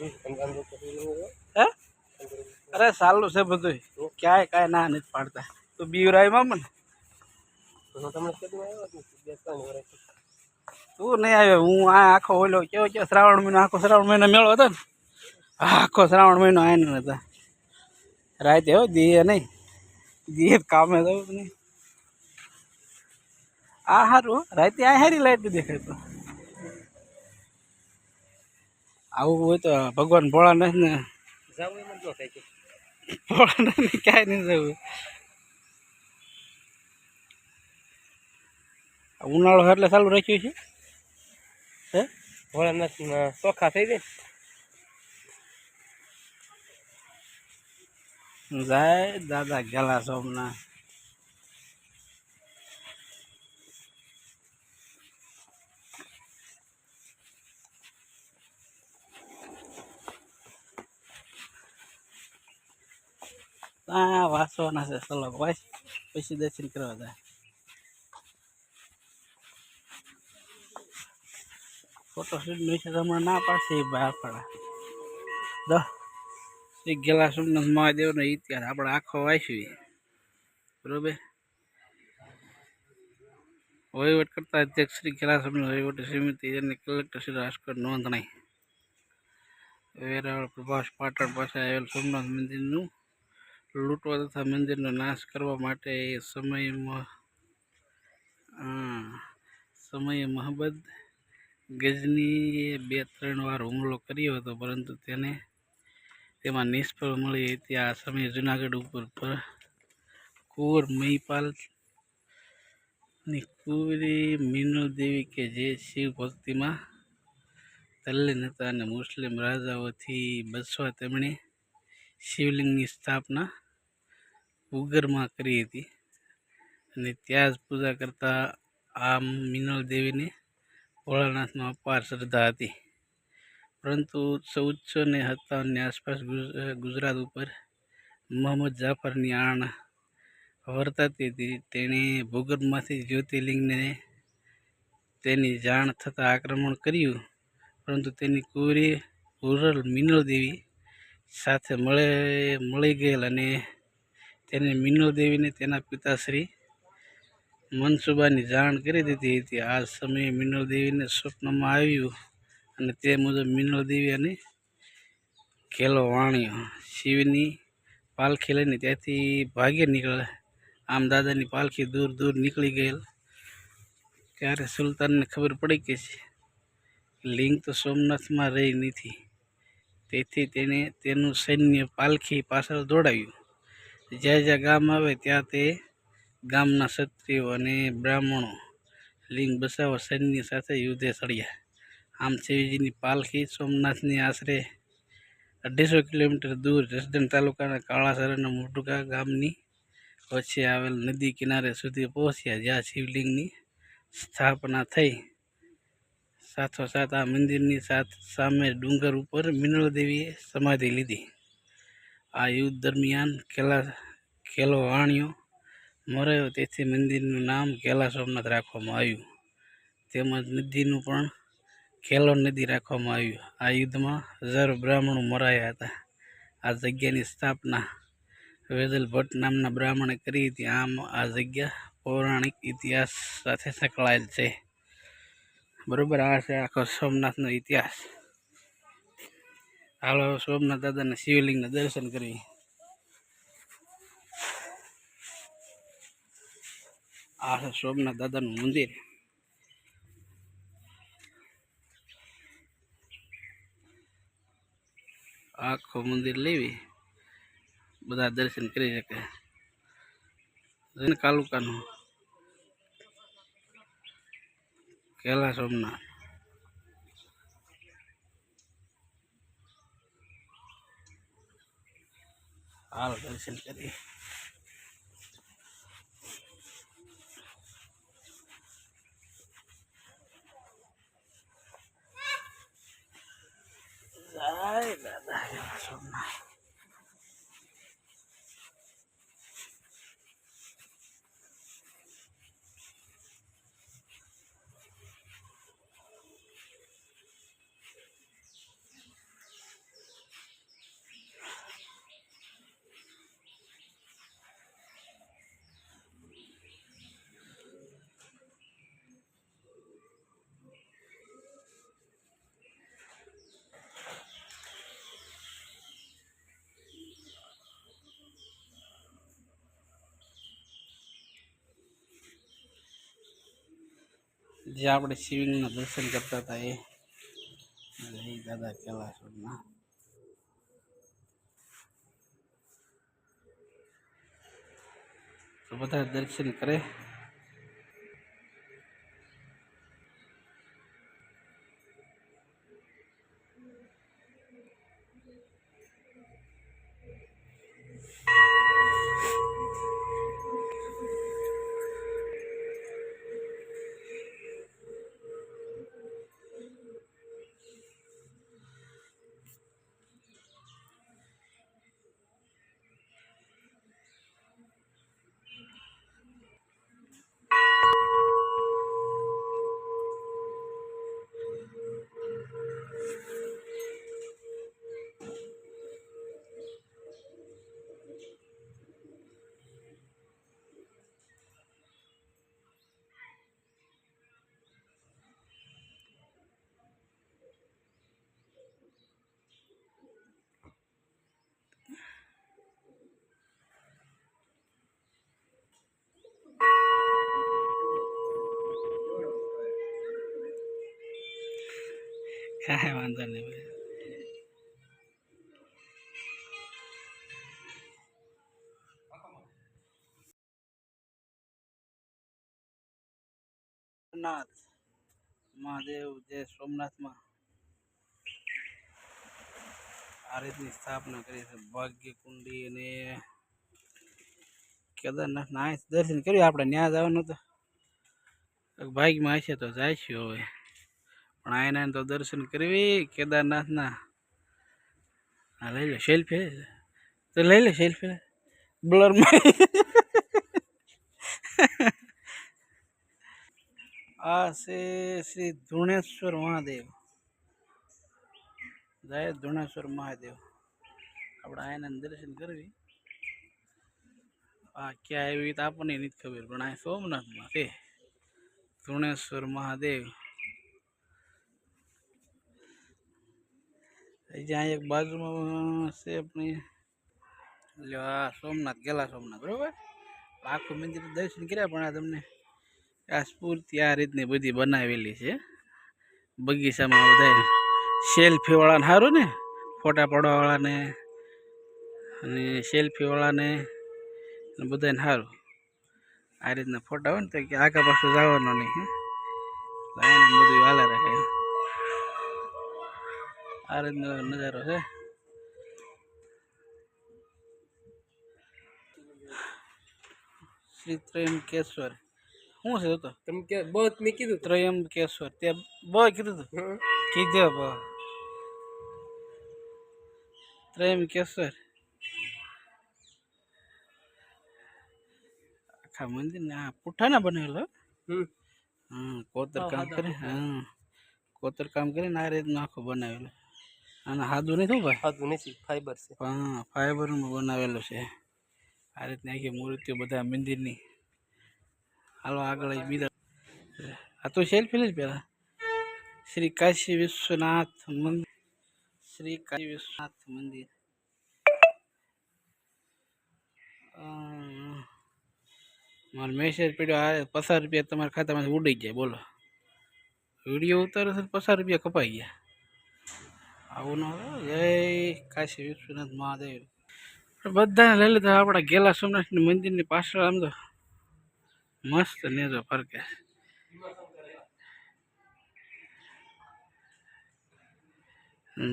હે? અરે સારું છે બધું ક્યાંય કાંઈ ના નથી પાડતા. તો બીવરાયમાં મને. તું નહીં આવ્યો. હું આ આખો ઓલો કેવો કેવો શ્રાવણ મહિનો, આખો શ્રાવણ મહિનો મેળો હતો ને? આખો શ્રાવણ મહિનો આવીને હતા. રાતે હો દીએ નહીં. દીએ કામે થયું નહીં. આ સારું રાતે આ હેરી લાઈટ દેખાય તો આવું હોય તો ભગવાન ભોળા નથી ને ભોળા નથી ક્યાંય નહીં જવું. ઉનાળો એટલે ચાલુ રાખ્યું છે? હે? ભોળાનાથ ચોખ્ખા થઈ જાય જય દાદા ગેલા સોમનાથ. વાસવાના છે ચલો ભાઈ પછી દર્શન કરવા જાય ફોટો શૂટનું છે ના પાડશે એ બહાર પડા દસ શ્રી ગેલા સોમનાથ મહાદેવનો ઇતિહાસ આપણે આખો વાંચવી બરોબર વહીવટ કરતા અધ્યક્ષ શ્રી ગેલા સોમનાથ વહીવટ સમિતિ અને કલેક્ટર શ્રી રાજકોટ નોંધણી વેરાવળ પ્રભાસ પાટણ પાસે આવેલ સોમનાથ મંદિરનું લૂંટવા તથા મંદિરનો નાશ કરવા માટે એ સમયે મહબદ ગજનીએ બે ત્રણ વાર હુમલો કર્યો હતો, પરંતુ તેને તેમાં નિષ્ફળ મળી હતી. આ સમયે જુનાગઢ ઉપર પર કુંવર મહીપાલની કુંવરી મીનુ દેવી કે જે શિવ ભક્તિમાં તલ્લીન હતા અને મુસ્લિમ રાજાઓથી બસવા તેમણે શિવલિંગની સ્થાપના ઉગરમાં કરી હતી અને ત્યાં જ પૂજા કરતા આ મિનલ દેવીને ભોળાનાથમાં અપાર શ્રદ્ધા હતી. પરંતુ ચૌદસો ને સત્તાવનની આસપાસ ગુજ- ગુજરાત ઉપર મોહમ્મદ જાફરની આણ વર્તાતી હતી. તેણે ભૂગર્ભમાંથી જ્યોતિર્લિંગને તેની જાણ થતાં આક્રમણ કર્યું, પરંતુ તેની કુંવરી હુરલ મિનલ દેવી સાથે મળે, મળી ગયેલ અને તેને મિનલ દેવીને તેના પિતાશ્રી મનસુબાની જાણ કરી દીધી હતી. આ સમયે મિનલ દેવીને સ્વપ્નમાં આવ્યું અને તે મુજબ મિનલ દેવી અને ખેલો વાણ્યો. શિવની પાલખી લઈને ત્યાંથી ભાગે નીકળે. આમ દાદાની પાલખી દૂર દૂર નીકળી ગયેલ. ત્યારે સુલતાનને ખબર પડી કે લિંગ તો સોમનાથમાં રહી નથી. તેથી તેણે તેનું સૈન્ય પાલખી પાછળ દોડાવ્યું જ્યાં જ્યાં ગામ આવે ત્યાં તે ગામના ક્ષત્રિયો અને બ્રાહ્મણો લિંગ બસાવા સૈન્ય સાથે યુદ્ધે ચડ્યા આમ શિવજીની પાલખી સોમનાથની આશરે અઢીસો કિલોમીટર દૂર જસદણ તાલુકાના કાળાસરના મોટુકા ગામની વચ્ચે આવેલ નદી કિનારે સુધી પહોંચ્યા, જ્યાં શિવલિંગની સ્થાપના થઈ. સાથોસાથ આ મંદિરની સાથ સામે ડુંગર ઉપર મિનળદેવીએ સમાધિ લીધી. આ યુદ્ધ દરમિયાન કેલા કેલો વાણિયો મરાયો. તેથી મંદિરનું નામ કેલા સોમનાથ રાખવામાં આવ્યું. તેમજ નદીનું પણ ખેલો નદી રાખવામાં આવ્યું. આ યુદ્ધમાં હજારો બ્રાહ્મણો મરાયા હતા. આ જગ્યાની સ્થાપના વેદલ ભટ્ટ નામના બ્રાહ્મણે કરી હતી. આમ આ જગ્યા પૌરાણિક ઇતિહાસ સાથે સંકળાયેલ છે. બરોબર, આ છે આખો સોમનાથનો ઇતિહાસ. હાલો, સોમનાથ દાદાના શિવલિંગના દર્શન કરી. આ છે સોમનાથ દાદાનું મંદિર. આખું મંદિર લેવી. બધા દર્શન કરી શકે. જૈન તાલુકાનું કેલા સોમનાથ હાલ દર્શન કરી જય દાદા કેલા સોમનાથ જે આપણે શિવલિંગના દર્શન કરતા હતા એ. દાદા કેલાસોરના તો બધા દર્શન કરે. કાંઈ વાંધો નહીં ભાઈ સોમનાથ મહાદેવ જય સોમનાથમાં આ રીતની સ્થાપના કરી છે ભાગ્ય કુંડી અને કેદારનાથ ના દર્શન કર્યું આપણે ત્યાં જવાનું તો ભાગ્યમાં હશે તો જઈશું હવે પણ આયના તો દર્શન કરવી, કેદારનાથના. હા લઈ લે સેલ્ફી તો લઈ લે સેલ્ફી બ્લરમાં આ છે શ્રી ધુણેશ્વર મહાદેવ. જય ધુણેશ્વર મહાદેવ. આપણે આયના દર્શન કરવી. આ ક્યાં આવી તો આપણને નથી ખબર, પણ આ સોમનાથમાં છે. ધુણેશ્વર મહાદેવ. જ્યાં એક બાજુમાં છે આપણી આ સોમનાથ, ગેલા સોમનાથ, બરાબર? આખું મંદિર દર્શન કર્યા, પણ આ તમને આ સ્ફૂર્તિ આ રીતની બધી બનાવેલી છે. બગીચામાં બધા સેલ્ફીવાળાને સારું ને, ફોટા પાડવાવાળાને અને સેલ્ફીવાળાને બધાને સારું આ રીતના ફોટા હોય ને તો કે આગા પાછું જવાનો નહીં આ રીતનો નજારો છે. શ્રી ત્રયંબકેશ્વર શું છે તો? તમે કે બહુ મેં કીધું. ત્રયંબકેશ્વર. તે બહુ કીધું તું. કીધું બહુ. ત્રયંબકેશ્વર. આખા મંદિર ને આ પુઠાના. હા. કોતર કામ કરે હા. કોતર કામ કરીને આ રીતનું આખું બનાવેલું. અને હાદું નહીં થયું ભાઈ? હાદું નથી ફાઈબર છે. હા ફાઈબરનું બનાવેલું છે. આ રીતની આખી મૂર્તિઓ બધા મંદિરની. હાલો આગળ બીજા. આ તો સેલ્ફી જ પહેલાં શ્રી કાશી વિશ્વનાથ મંદિર. શ્રી કાશી વિશ્વનાથ મંદિર. મારો મેસેજ પડ્યો આ પચાસ રૂપિયા તમારા ખાતામાંથી ઉડી જાય બોલો. વીડિયો ઉતારો પચાસ રૂપિયા કપાઈ ગયા. આવું ન જય કાશી વિશ્વનાથ મહાદેવ. બધાને લઈ લીધા આપણા ગેલા સોમનાથની મંદિરની પાછળ આમ તો મસ્ત નેજો ફરકે.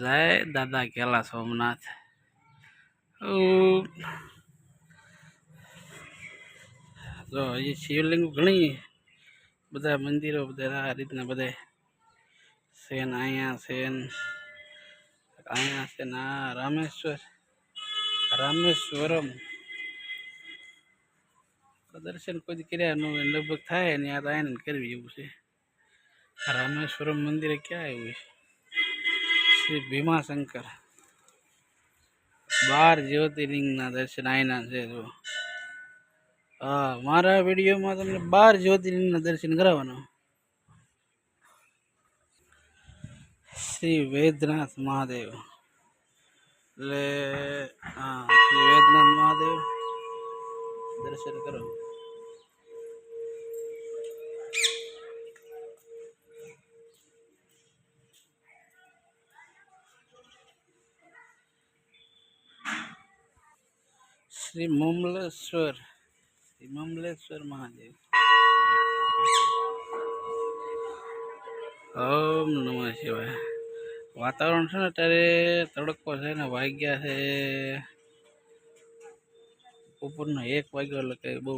જય દાદા ગેલા સોમનાથ. જો હજી શિવલિંગ ઘણી બધા મંદિરો, બધા આ રીતના બધા સેન, અહીંયા સેન અહીંયા છે ના રામેશ્વર, રામેશ્વરમ. દર્શન કોઈ કર્યા ન લગભગ થાય ને આ તો આને કરવી એવું છે. રામેશ્વરમ મંદિરે ક્યાં આવ્યું છે? શ્રી ભીમાશંકર. બાર જ્યોતિર્લિંગના દર્શન આયના છે જો. હા, મારા વિડીયોમાં તમને બાર જ્યોતિર્લિંગના દર્શન કરાવવાનો. શ્રી વૈદ્યનાથ મહાદેવ. એટલે, હા, શ્રી વૈદ્યનાથ મહાદેવ. દર્શન કરો. શ્રી મમલેશ્વર શ્રી મમલેશ્વર મહાદેવ. ઓમ નમઃ શિવાય. વાતાવરણ છે ને અત્યારે તડકો છે ને વાગ્યા છે બપોરનો એક વાગ્યો એટલે કંઈ બહુ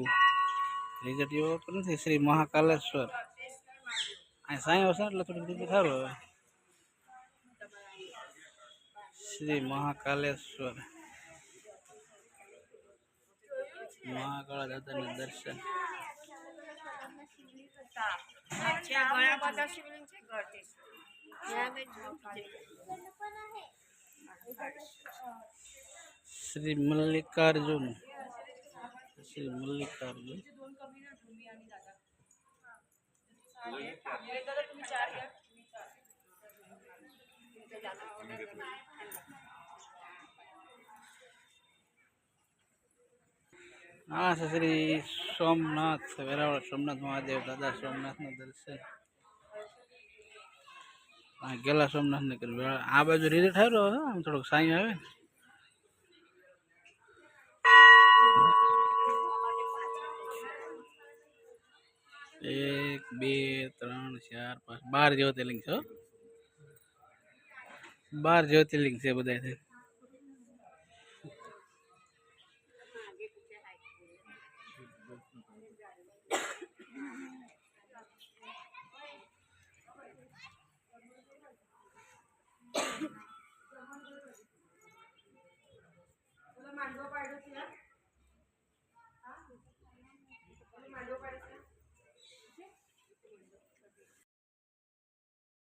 રિઝલ્ટ એવો નથી. શ્રી મહાકાલેશ્વર. અહીં સાંયો છે એટલે થોડીક રીતે સારું હવે શ્રી મહાકાલેશ્વર. મહાકાળા દાદાના દર્શન. ઘણા બધા શિવલિંગ છે ગળતેશ્વર શ્રી મલ્લિકાર્જુન શ્રી મલ્લિકાર્જુન હા શ્રી સોમનાથ, વેરાવળ સોમનાથ મહાદેવ, દાદા સોમનાથનું દર્શન. હા, ગેલા સોમનાથ ને કર્યું આ બાજુ રીઝે ઠેરો આમ થોડોક સાંઈ આવે. એક, બે, ત્રણ, ચાર, પાંચ. બાર જ્યોતિર્લિંગ છે બાર જ્યોતિર્લિંગ છે બધા Thank you.